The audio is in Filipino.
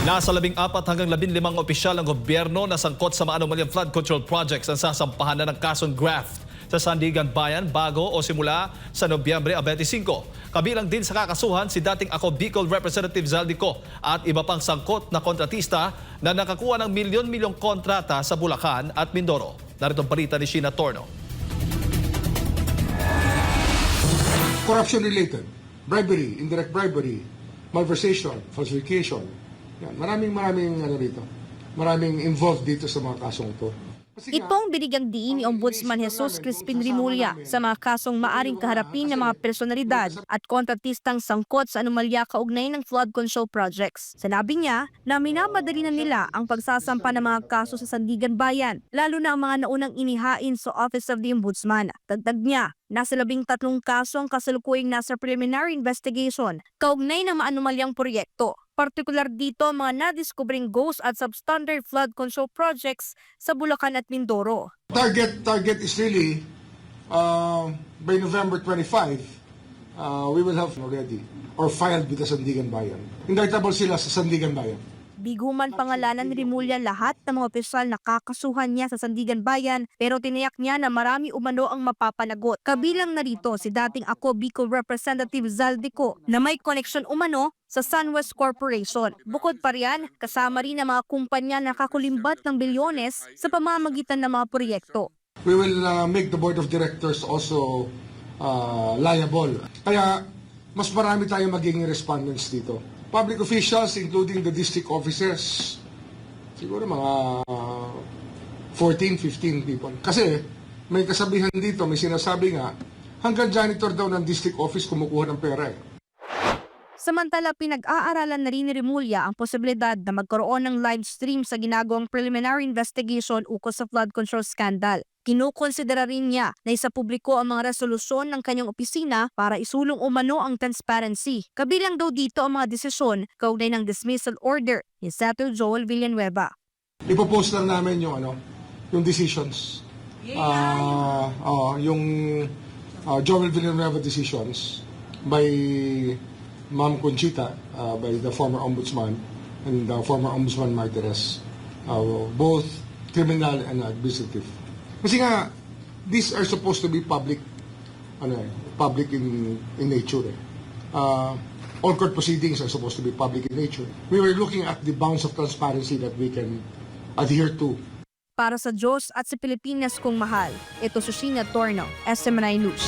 Nasa labing apat hanggang labing limang opisyal ng gobyerno na sangkot sa mga anomalyang flood control projects ang sasampahan na ng kasong graft sa Sandigan Bayan bago o simula sa Nobyembre 25. Kabilang din sa kakasuhan si dating ako Bicol Representative Zaldico at iba pang sangkot na kontratista na nakakuha ng milyon-milyong kontrata sa Bulacan at Mindoro. Narito balita ni Sheena Torno. corruption related, bribery, indirect bribery, malversation, falsification. Yan, maraming maraming ano dito. Maraming involved dito sa mga kasong to. Kasi nga, Ito ang binigyang diin ni Ombudsman Jesus Crispin Rimulya sa mga kasong maaring kaharapin ng mga personalidad at kontratistang sangkot sa anomalya kaugnay ng flood control projects. Sanabi niya na minamadali na nila ang pagsasampa ng mga kaso sa Sandigan Bayan, lalo na ang mga naunang inihain sa Office of the Ombudsman. Dagdag niya, nasa labing tatlong kaso ang kasalukuyang nasa preliminary investigation kaugnay ng maanumalyang proyekto. Partikular dito ang mga nadiskubring ghost at substandard flood control projects sa Bulacan at Mindoro. target target is really uh, by November 25, uh, we will have already or filed with the Sandigan Bayan. Indictable sila sa Sandigan Bayan. Biguman pangalanan ni Rimulya lahat ng mga opisyal na kakasuhan niya sa Sandigan Bayan pero tiniyak niya na marami umano ang mapapanagot. Kabilang na rito si dating ako Bicol Representative Zaldico na may koneksyon umano sa SunWest Corporation. Bukod pa riyan, kasama rin ang mga kumpanya na kakulimbat ng bilyones sa pamamagitan ng mga proyekto. We will uh, make the board of directors also uh, liable. Kaya mas marami tayong magiging respondents dito. Public officials, including the district officers, siguro mga uh, 14, 15 people. Kasi may kasabihan dito, may sinasabi nga, hanggang janitor daw ng district office kumukuha ng pera eh. Samantala, pinag-aaralan na rin ni Rimulya ang posibilidad na magkaroon ng live stream sa ginagawang preliminary investigation ukol sa flood control scandal. Kinukonsidera rin niya na isa publiko ang mga resolusyon ng kanyang opisina para isulong umano ang transparency. Kabilang daw dito ang mga desisyon kaugnay ng dismissal order ni Senator Joel Villanueva. Ipopost lang namin yung ano, yung decisions. Ah, oh, yung uh, Joel Villanueva decisions by Ma'am Conchita, uh, by the former ombudsman and the former ombudsman Martires, uh, both criminal and administrative. Kasi nga, these are supposed to be public, ano eh, public in, in nature eh. Uh, all court proceedings are supposed to be public in nature. We were looking at the bounds of transparency that we can adhere to. Para sa Diyos at sa Pilipinas kong mahal, ito si Sheena Torno, SMNI News.